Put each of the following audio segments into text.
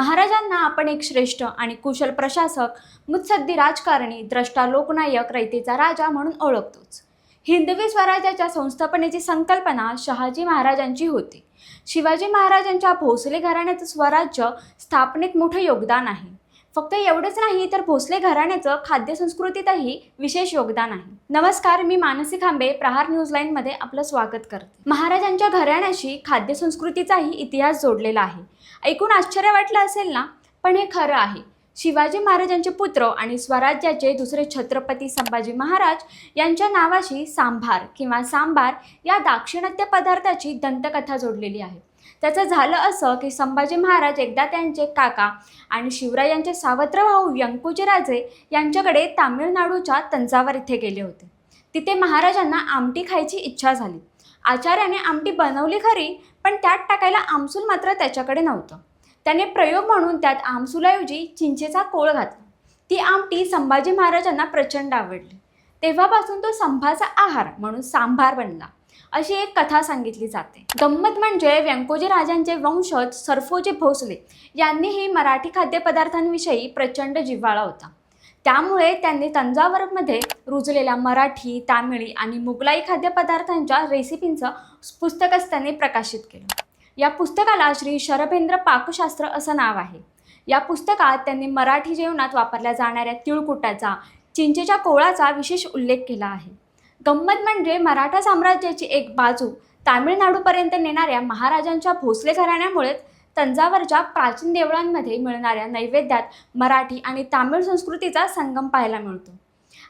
महाराजांना आपण एक श्रेष्ठ आणि कुशल प्रशासक मुत्सद्दी राजकारणी द्रष्टा लोकनायक रयतेचा राजा म्हणून ओळखतोच. हिंदवी स्वराज्याच्या संस्थापनेची संकल्पना शहाजी महाराजांची होती. शिवाजी महाराजांच्या भोसले घराण्याचं स्वराज्य स्थापनेत मोठं योगदान आहे. फक्त एवढंच नाही तर भोसले घराण्याचं खाद्य संस्कृतीतही विशेष योगदान आहे. नमस्कार मी मानसी खांबे प्रहार न्यूज लाईनमध्ये आपलं स्वागत करते. महाराजांच्या घराण्याशी खाद्य संस्कृतीचाही इतिहास जोडलेला आहे. ऐकून आश्चर्य वाटलं असेल ना? पण हे खरं आहे. शिवाजी महाराजांचे पुत्र आणि स्वराज्याचे दुसरे छत्रपती संभाजी महाराज यांच्या नावाशी सांभार किंवा सांबार या दाक्षिणात्य पदार्थाची दंतकथा जोडलेली आहे. त्याचं झालं असं की संभाजी महाराज एकदा त्यांचे काका आणि शिवरायांचे सावत्र भाऊ व्यंकोजीराजे यांच्याकडे तामिळनाडूच्या तंजावर इथे गेले होते. तिथे महाराजांना आमटी खायची इच्छा झाली. आचार्याने आमटी बनवली खरी पण त्यात टाकायला आमसूल मात्र त्याच्याकडे नव्हतं. त्याने प्रयोग म्हणून त्यात आमसुलाऐवजी चिंचेचा कोळ घातला. ती आमटी संभाजी महाराजांना प्रचंड आवडली. तेव्हापासून तो संभाचा आहार म्हणून सांभार बनला. अशी एक कथा सांगितली जाते. गंमत म्हणजे व्यंकोजी राजांचे वंशज सरफोजी भोसले यांनीही मराठी खाद्यपदार्थांविषयी प्रचंड जिव्हाळा होता. त्यामुळे त्यांनी तंजावरमध्ये रुजलेल्या मराठी तामिळी आणि मुघलाई खाद्यपदार्थांच्या रेसिपींचं पुस्तकच त्यांनी प्रकाशित केलं. या पुस्तकाला श्री शरभेंद्र पाकशास्त्र असं नाव आहे. या पुस्तकात त्यांनी मराठी जेवणात वापरल्या जाणाऱ्या तिळकुटाचा चिंचेच्या कोळाचा विशेष उल्लेख केला आहे. गंमत म्हणजे मराठा साम्राज्याची एक बाजू तामिळनाडूपर्यंत नेणाऱ्या महाराजांच्या भोसले घराण्यामुळेच तंजावरच्या प्राचीन देवळांमध्ये मिळणाऱ्या नैवेद्यात मराठी आणि तामिळ संस्कृतीचा संगम पाहायला मिळतो.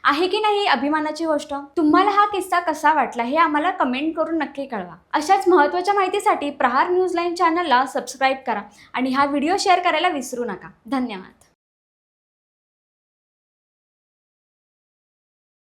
आहे की नाही अभिमानाची गोष्ट? तुम्हाला हा किस्सा कसा वाटला हे आम्हाला कमेंट करून नक्की कळवा. अशाच महत्त्वाच्या माहितीसाठी प्रहार न्यूज लाईन चॅनलला सबस्क्राईब करा आणि हा व्हिडिओ शेअर करायला विसरू नका. धन्यवाद.